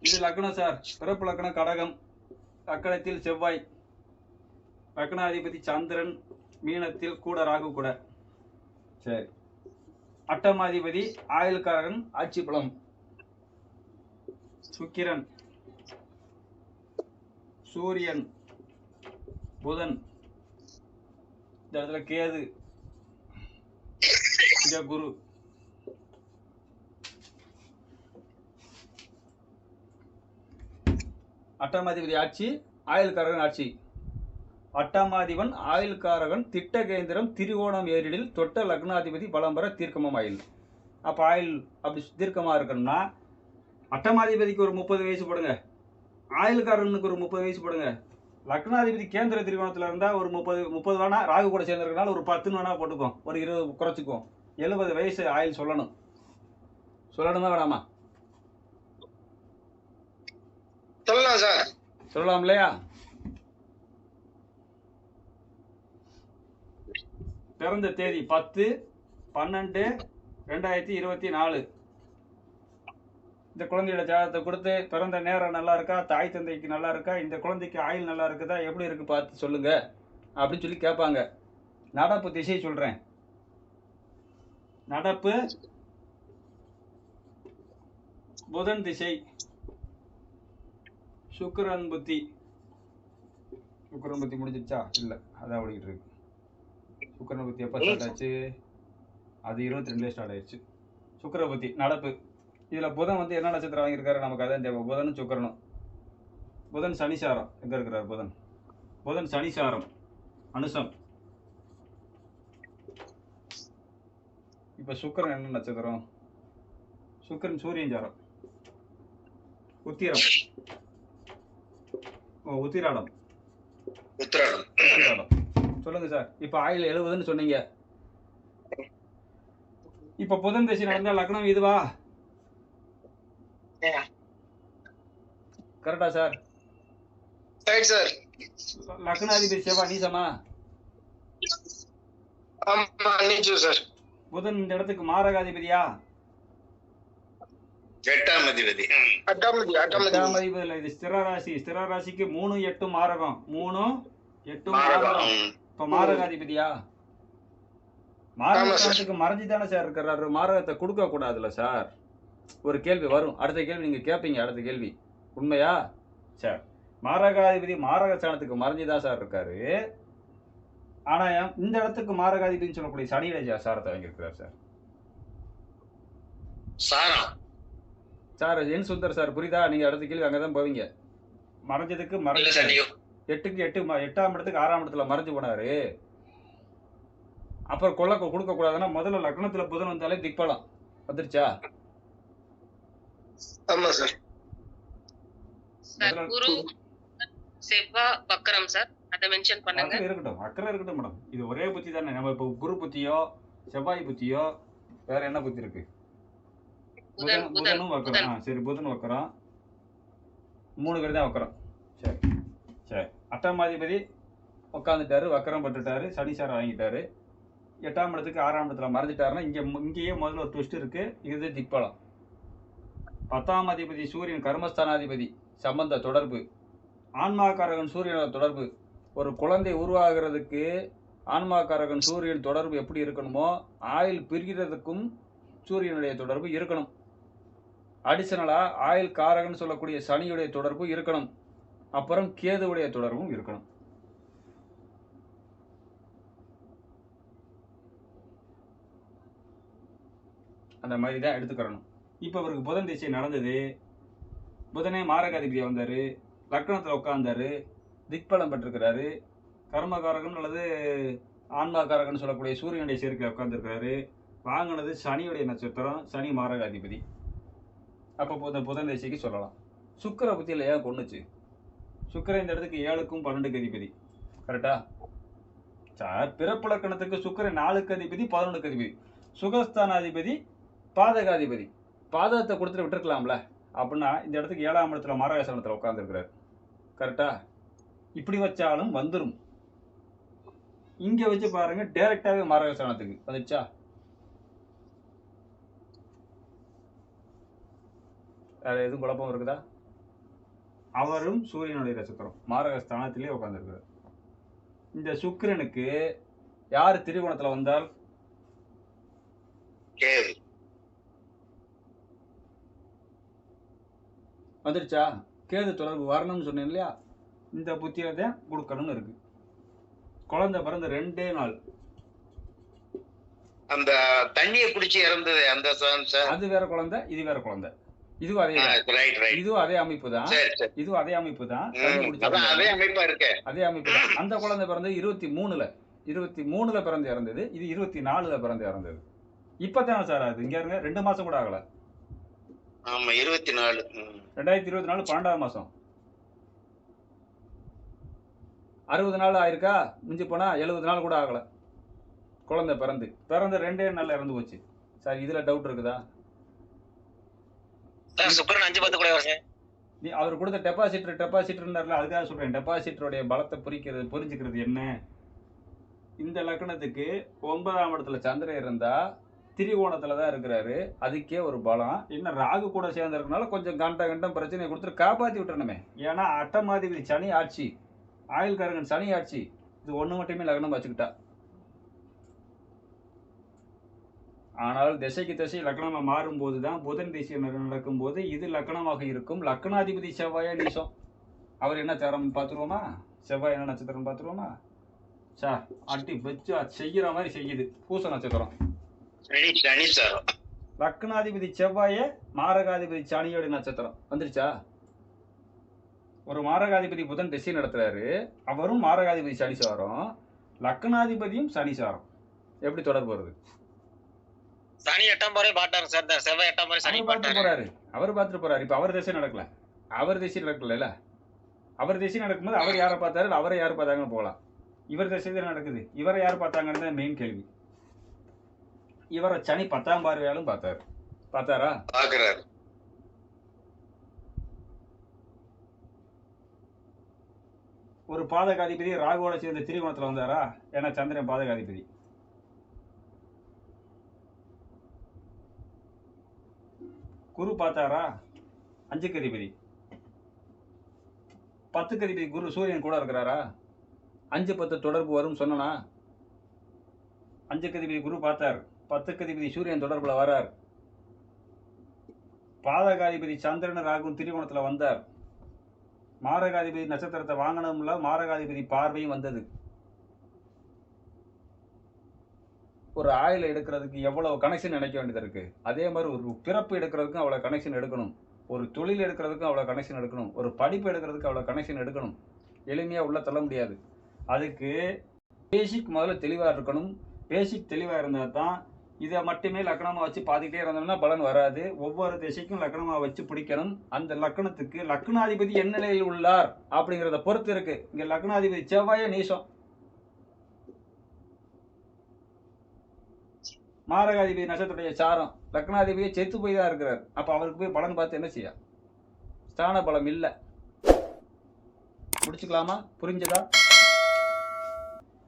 இது லக்னம் சார். பிறப்பு லக்னம் கடகம். லக்கணத்தில் செவ்வாய். லக்னாதிபதி சந்திரன் மீனத்தில் கூட ராகு கூட. சரி. அட்டமாதிபதி ஆயுள்காரகன் ஆட்சி பலம். சுக்கிரன். சூரியன். புதன். இந்த இடத்துல கேது. குரு. அட்டமாதிபதி ஆட்சி ஆயுள்காரகன் ஆட்சி. அட்டமாதிபன் ஆயுள்காரகன் திட்ட கேந்திரம் திரிகோணம் ஏரிடில் தொட்ட லக்னாதிபதி பலம் தீர்க்கமம் ஆயில் அப்போ ஆயுள் அப்படி தீர்க்கமாக இருக்கணும்னா அட்டமாதிபதிக்கு ஒரு முப்பது வயசு போடுங்க. ஆயுள்காரனுக்கு ஒரு முப்பது வயசு போடுங்க. லக்னாதிபதி கேந்திர திரிகோணத்தில் இருந்தால் ஒரு முப்பது முப்பது வேணா ராகு கூட சேர்ந்துருக்கனால ஒரு பத்துன்னு வேணா போட்டுக்கும் ஒரு இருபது குறைச்சிக்கும் எழுபது வயசு ஆயுள் சொல்லணும். சொல்லணுமா வேணாமா? சொல்லலாம் சார். சொல்லலாம் இல்லையா? பிறந்த தேதி பத்து பன்னெண்டு ரெண்டாயிரத்தி இருபத்தி நாலு. இந்த குழந்தையோட ஜாதகத்தை கொடுத்து பிறந்த நேரம் நல்லா இருக்கா? தாய் தந்தைக்கு நல்லா இருக்கா? இந்த குழந்தைக்கு ஆயுள் நல்லா இருக்குதா? எப்படி இருக்கு பார்த்து சொல்லுங்க. அப்படின்னு சொல்லி கேட்பாங்க. நடப்பு திசை சொல்றேன். நடப்பு புதன் திசை. சுக்கிரன் புத்தி சுக்கரன் புத்தி முடிஞ்சிருச்சா இல்ல அதான் ஓடிக்கிட்டு இருக்கு. சுக்கரன் புத்தி எப்ப ஸ்டார்ட் ஆச்சு? அது இருபத்தி ரெண்டுல ஸ்டார்ட் ஆயிடுச்சு. சுக்கர புத்தி நடப்பு. இதுல புதன் வந்து என்ன நட்சத்திரம் வாங்கியிருக்காரு? நமக்கு அதான் தேவை. புதனும் சுக்கிரனும். புதன் சனிசாரம். எங்க இருக்கிறார் புதன்? புதன் சனிசாரம். அனுசம். இப்ப சுக்கரன் என்ன நட்சத்திரம்? சுக்கிரன் சூரியன் சாரம். உத்திரம். உத்திராடம். உத்திராடம். சொல்லுங்க சார். இப்ப ஆயில் எழுபதுன்னு சொன்னீங்க. இப்ப புதன் தசை நடந்தா லக்னம் இதுவா? கரெக்டா சார். ரைட் சார் லக்னாதிபதி செவ்வாய் நீசமா? ஆமா நிச்சயம் சார் புதன் இந்த இடத்துக்கு மாரகாதிபதியா? எட்டாம் அதிபதி. எட்டாம் அதிபதி இல்ல, இது ஸ்திர ராசி ஸ்திர ராசிக்கு மூணு எட்டு மாரகம். மூணு எட்டு மாரகம். இப்ப மாரகாதிபதியா? மாரகத்துக்கு மறைஞ்சு தானே சார் இருக்கிறாரு. மாரகத்தை கொடுக்க கூடாதுல்ல சார். ஒரு கேள்வி வரும். அடுத்த கேள்வி நீங்க கேட்பீங்க அடுத்த கேள்வி. உண்மையா? சார் மாரகாதிபதி மாரக ஸ்தானத்துக்கு மறைஞ்சுதான் சார் இருக்காரு. ஆனா இந்த இடத்துக்கு மாரகாதிபதினு சொல்லக்கூடிய சனியில சாரத்தை வாங்கியிருக்கிறார் சார். சாரம். சார் என் சுந்தர் சார் புரியுதா? நீங்க அடுத்த கேள்வி அங்கதான் போவீங்க. மறைஞ்சதுக்கு இல்ல மறைஞ்சு எட்டுக்கு எட்டு எட்டாம் இடத்துக்கு ஆறாம் இடத்துல மறைஞ்சு போனாரு. அப்புறம் கொள்ள கொடுக்க கூடாதுன்னா முதல்ல லக்னத்துல புதன் வந்தாலே திக்பலம். வந்துருச்சா? ஆமா சார். குரு செவ்வா வக்கரம் சார். அதை மென்ஷன் பண்ணுங்க. இருக்கட்டும் அக்கறை இருக்கட்டும் மேடம். இது ஒரே புத்தி தானே. நம்ம இப்போ குரு புத்தியோ செவ்வாய் புத்தியோ வேற என்ன புத்தி இருக்கு? புதன் புதன் புதன் புதனும் வைக்கிறோம் சரி புதன் வைக்கிறோம் மூணு பேர் தான் வைக்கிறோம் சரி சரி. அட்டமாதிபதி உட்காந்துட்டாரு வக்கரம் பட்டுட்டாரு சனி சார் வாங்கிட்டாரு. எட்டாம் இடத்துக்கு ஆறாம் இடத்துல மறைஞ்சிட்டாருன்னா இங்கே இங்கேயே முதல்ல ஒரு ட்விஸ்ட் இருக்கு. இது திக்பலம். பத்தாம் அதிபதி சூரியன் கர்மஸ்தானாதிபதி சம்பந்த தொடர்பு. ஆன்மாக்காரகன் சூரியனோட தொடர்பு. ஒரு குழந்தை உருவாகிறதுக்கு ஆன்மாக்காரகன் சூரியன் தொடர்பு எப்படி இருக்கணுமோ ஆயில் பிரிகிறதுக்கும் சூரியனுடைய தொடர்பு இருக்கணும். அடிஷனலாக ஆயில் காரகன்னு சொல்லக்கூடிய சனியுடைய தொடர்பும் இருக்கணும். அப்புறம் கேதுவுடைய தொடர்பும் இருக்கணும். அந்த மாதிரி தான் எடுத்துக்கிறணும். இப்போ அவருக்கு புதன் திசை நடந்தது. புதனே மாரகாதிபதியா வந்தார். லக்னத்தில் உட்காந்தாரு திக்பலம் பெற்றிருக்கிறாரு. கர்மகாரகன் அல்லது ஆன்மாகாரகன் சொல்லக்கூடிய சூரியனுடைய சேர்க்கையில் உட்காந்துருக்காரு வாங்கினது சனியுடைய நட்சத்திரம் சனி மாரகாதிபதி. அப்போ புத புதன் திசைக்கு சொல்லலாம். சுக்கிர புத்தியில் ஏன் கொண்டுச்சு சுக்கிரன் இந்த இடத்துக்கு ஏழுக்கும் பன்னெண்டுக்கு அதிபதி. கரெக்டா சார் பிறப்பு லக்கணத்துக்கு நாலுக்கு அதிபதி பதினொன்றுக்கு அதிபதி. சுகஸ்தானாதிபதி பாதகாதிபதி. பாதகத்தை கொடுத்துட்டு விட்டுருக்கலாம்ல. அப்படின்னா இந்த இடத்துக்கு ஏழாம் இடத்துல மாராயசனத்தில் உட்காந்துருக்கிறார் கரெக்டா இப்படி வச்சாலும் வந்துடும் இங்கே வச்சு பாருங்க டேரெக்டாகவே மாராயசனத்துக்கு வந்துச்சா? வேற எதுவும் குழப்பம் இருக்குதா? அவரும் சூரியனுடைய நட்சத்திரம் மாரக ஸ்தானத்திலே உட்கார்ந்திருக்கிறார். இந்த சுக்கிரனுக்கு யார் திரிகோணத்துல வந்தால்? கேது. வந்துருச்சா? கேது தொடர்பு வரணும்னு சொன்னேன் இல்லையா? இந்த புத்தியில தான் கொடுக்கணும்னு இருக்கு. குழந்தை பிறந்த ரெண்டே நாள். அந்த தண்ணிய குடிச்சு இறந்தது அந்த அது வேற குழந்தை இது வேற குழந்தை. இதுவும் அதே இதுவும் அதே அமைப்பு தான். இதுவும் அதே அமைப்பு தான். அதே. அமைப்பா இருக்கு. அதே அமைப்பு தான். அந்த குழந்தை பிறந்தது இருபத்தி மூணுல. இருபத்தி மூணுல பிறந்து இறந்தது. இது இருபத்தி நாலுல பிறந்து இறந்தது. இப்பதானே சார் அது இங்க இருங்க. ரெண்டு மாசம் கூட ஆகல. ஆமா இருபத்தி நாலு. ரெண்டாயிரத்தி இருபத்தி நாலு பன்னெண்டாவது மாசம். அறுபது நாள் ஆயிருக்கா? மிஞ்சி போனா எழுபது நாள் கூட ஆகல. குழந்தை பிறந்து. பிறந்து ரெண்டே நாள்ல இறந்து போச்சு. சார் இதுல டவுட் இருக்குதா? சுக்கரன் அஞ்சு பத்து கூட வருஷம் நீ அவர் கொடுத்த டெபாசிட்டர் டெபாசிட்டர்னார்ல அதுக்காக சொல்றேன். டெபாசிட்டருடைய பலத்தை புரிக்கிறது புரிஞ்சுக்கிறது என்ன? இந்த லக்னத்துக்கு ஒன்பதாம் இடத்துல சந்திரன் இருந்தா திரிகோணத்துல தான் இருக்கிறாரு. அதுக்கே ஒரு பலம். இன்னும் ராகு கூட சேர்ந்திருக்கனால கொஞ்சம் கண்ட கண்டம் பிரச்சனையை கொடுத்துட்டு காப்பாத்தி விட்டுறணுமே. ஏன்னா அட்டமாதிபதி சனி ஆட்சி. ஆயுள்காரங்கன் சனி ஆட்சி. இது ஒன்று மட்டுமே லக்னம் வச்சுக்கிட்டா. ஆனால் திசைக்கு திசை லக்னமா மாறும்போது தான் புதன் திசை நடக்கும்போது இது லக்னமாக இருக்கும். லக்னாதிபதி செவ்வாயா நீசம் அவர் என்ன சேரம் பார்த்துருவோமா? செவ்வாய் என்ன நட்சத்திரம் பார்த்துருவோமா? சார் அட்டி வச்சு அது செய்யற மாதிரி செய்யுது. பூச நட்சத்திரம். லக்னாதிபதி செவ்வாயே மாரகாதிபதி சனியோட நட்சத்திரம். வந்துருச்சா? ஒரு மாரகாதிபதி புதன் திசை நடத்துறாரு. அவரும் மாரகாதிபதி சனி சாரம். லக்னாதிபதியும் சனி சாரம். எப்படி தொடர்பு வருது? சனி எட்டாம் பாரு பாட்டாரு சார் இந்த செவ்வாய் எட்டாம் பாரு சனி பாட்டாரு. போறாரு. அவர் பார்த்துட்டு போறாரு. இப்ப அவர் திசை நடக்கல. அவர் திசை நடக்கல அவர் திசை நடக்கும்போது அவர் யாரை பார்த்தாரு? அவரை யார் பார்த்தாங்கன்னு போகலாம் இவர் திசை தான் நடக்குது. இவரை யார் பார்த்தாங்கன்னு தான் மெயின் கேள்வி. இவரை சனி பத்தாம் பார்வையாலும் பார்த்தாரு. பார்த்தாரா? பாக்குறாரு ஒரு பாதகாதிபதி ராகுவோட சேர்ந்த திரிகோணத்துல வந்தாரா? ஏன்னா சந்திரன் பாதகாதிபதி. குரு பார்த்தாரா? அஞ்சுக்கு அதிபதி பத்துக்கு அதிபதி குரு சூரியன் கூட இருக்கிறாரா? அஞ்சு பத்து தொடர்பு வரும் சொன்னனா? அஞ்சுக்கு அதிபதி குரு பார்த்தார். பத்துக்கு அதிபதி சூரியன் தொடர்பில் வரார். பாதகாதிபதி சந்திரன் ராகும் திரிகோணத்துல வந்தார். மாரகாதிபதி நட்சத்திரத்தை வாங்கணும்ல மாரகாதிபதி பார்வையும் வந்தது. ஒரு ஆயில் எடுக்கிறதுக்கு எவ்வளவு கனெக்ஷன் நினைக்க வேண்டியது இருக்கு? அதே மாதிரி ஒரு பிறப்பு எடுக்கிறதுக்கும் அவ்வளோ கனெக்ஷன் எடுக்கணும். ஒரு தொழில் எடுக்கிறதுக்கும் அவ்வளோ கனெக்ஷன் எடுக்கணும். ஒரு படிப்பு எடுக்கிறதுக்கு அவ்வளோ கனெக்ஷன் எடுக்கணும். எளிமையாக உள்ள தள்ள முடியாது. அதுக்கு பேசிக் முதல்ல தெளிவாக இருக்கணும். பேசிக் தெளிவாக இருந்தால் தான் இதை மட்டுமே லக்கணமாக வச்சு பார்த்துக்கிட்டே இருந்தோம்னா பலன் வராது. ஒவ்வொரு திசைக்கும் லக்னமாக வச்சு பிடிக்கணும். அந்த லக்கணத்துக்கு லக்னாதிபதி என்ன நிலையில் உள்ளார் அப்படிங்கிறத பொறுத்து இருக்குது இங்கே லக்னாதிபதி செவ்வாயே நீசம். மாரகாதிபதி நட்சத்திரத்துடைய சாரம் லக்னாதிபதியை செத்து போய் தான் இருக்கிறார். அப்போ அவருக்கு போய் பலன் பார்த்து என்ன செய்ய? ஸ்தான பலம் இல்லை. முடிச்சுக்கலாமா? புரிஞ்சதா?